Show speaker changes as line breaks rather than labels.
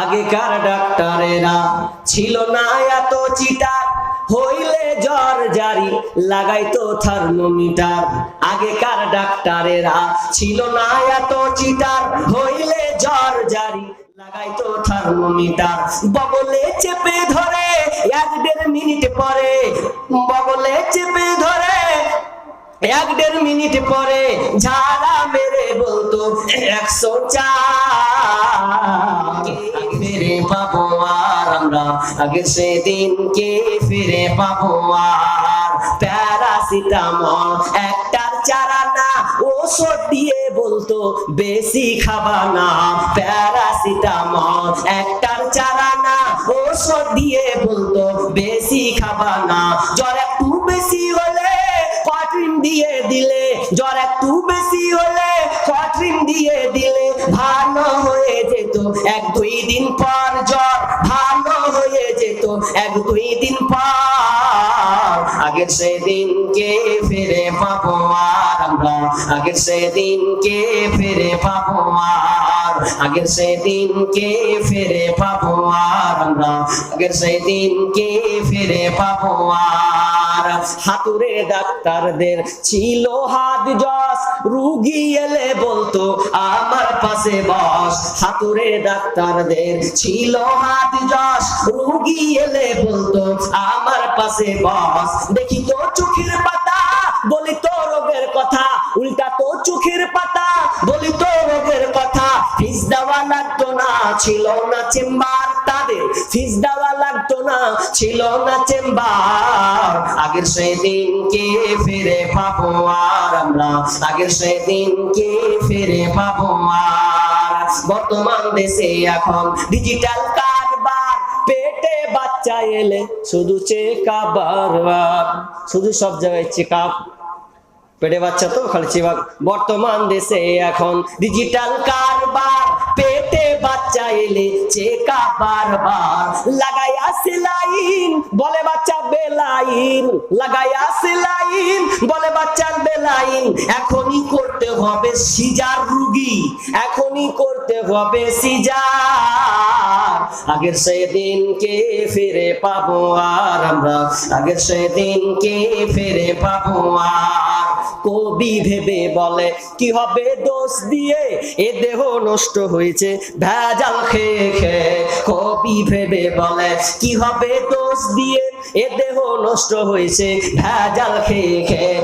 আগেকার ডাক্তারেরা ছিল না এত চিটার। হইলে জ্বর জারি, লাগাইতো থার্মোমিটার। আগেকার ডাক্তারেরা ছিল না এত চিটার। হইলে জ্বর জারি, লাগাইতো থার্মোমিটার। বগলে চেপে ধরে, এক দেড় মিনিট পরে, বগলে চেপে ধরে, এক দেড় মিনিট পরে ঝাড়া মেরে বলতো, একশো চার আমরা আগে সেদিনকে ফিরে পাবো আর প্যারাসিটামল। একটার চারা না, ওষুধ দিয়ে বলতো বেশি খাবা না। প্যারাসিটামল, একটার চারা না, ওষুধ দিয়ে বলতো বেশি খাবা না। জ্বর একটু বেশি হলে কট্রিন দিয়ে দিলে, জ্বর একটু বেশি হলে কট্রিন দিয়ে দিলে ভালো এক দুই দিন পর জ্বর ভালো হয়ে যেত। এক দুই দিন পর আগের সেদিনকে ফিরে পাবো আর আমরা। আগের সেদিনকে ফিরে পাবো আর আগের সেদিনকে ফিরে পাবো আর আমরা। আগের সেদিনকে ফিরে পাবো আর হাতুরে ডাক্তারদের ছিল হাত যশ। রুগী এলে বলতো, আমার পাশে বস। হাতুরে ডাক্তারদের ছিল হাত যশ। রুগী এলে বলতো, আমার পাশে বস। দেখি তো চোখের পাতা, বলি তো রোগের কথা। উল্টা তো চোখের পাতা, বলি তো রোগের কথা। ফিস দেওয়া লাগতো না, ছিল না চেম্বার। দেওয়া লাগতো না, ছিল না চেম্বার। আগের সেদিনকে ফিরে পাবো আর আমরা, আগের সেদিনকে ফিরে পাবো আর। বর্তমান দেশে এখন ডিজিটাল কারবার, পেটে বাচ্চা এলে শুধু চেকা বারবার শুধু সব জায়গায় চেক পেটে বাচ্চা তো খালি বর্তমান দেশে এখন ডিজিটাল কারবার, পেটে বাচ্চা এলে চেকা বারবার লাগাইয়া সেলাইন বলে বাচ্চা বেলাইন। লাগাইয়া সেলাইন বলে বাচ্চার বেলাইন। এখনই করতে হবে সিজার রুগী, এখনই করতে হবে সিজার। আগের সেদিনকে ফিরে পাবো আর আমরা, আগের সেদিনকে ফিরে পাবো আর কবি ভেবে বলে, কি হবে দোষ দিয়ে? এ দেহ নষ্ট হয়েছে, ভেজাল খেয়ে খেয়ে। কবি ভেবে বলে, কি হবে দোষ দিয়ে? এ দেহ নষ্ট হয়েছে, ভেজাল খেয়ে খেয়ে।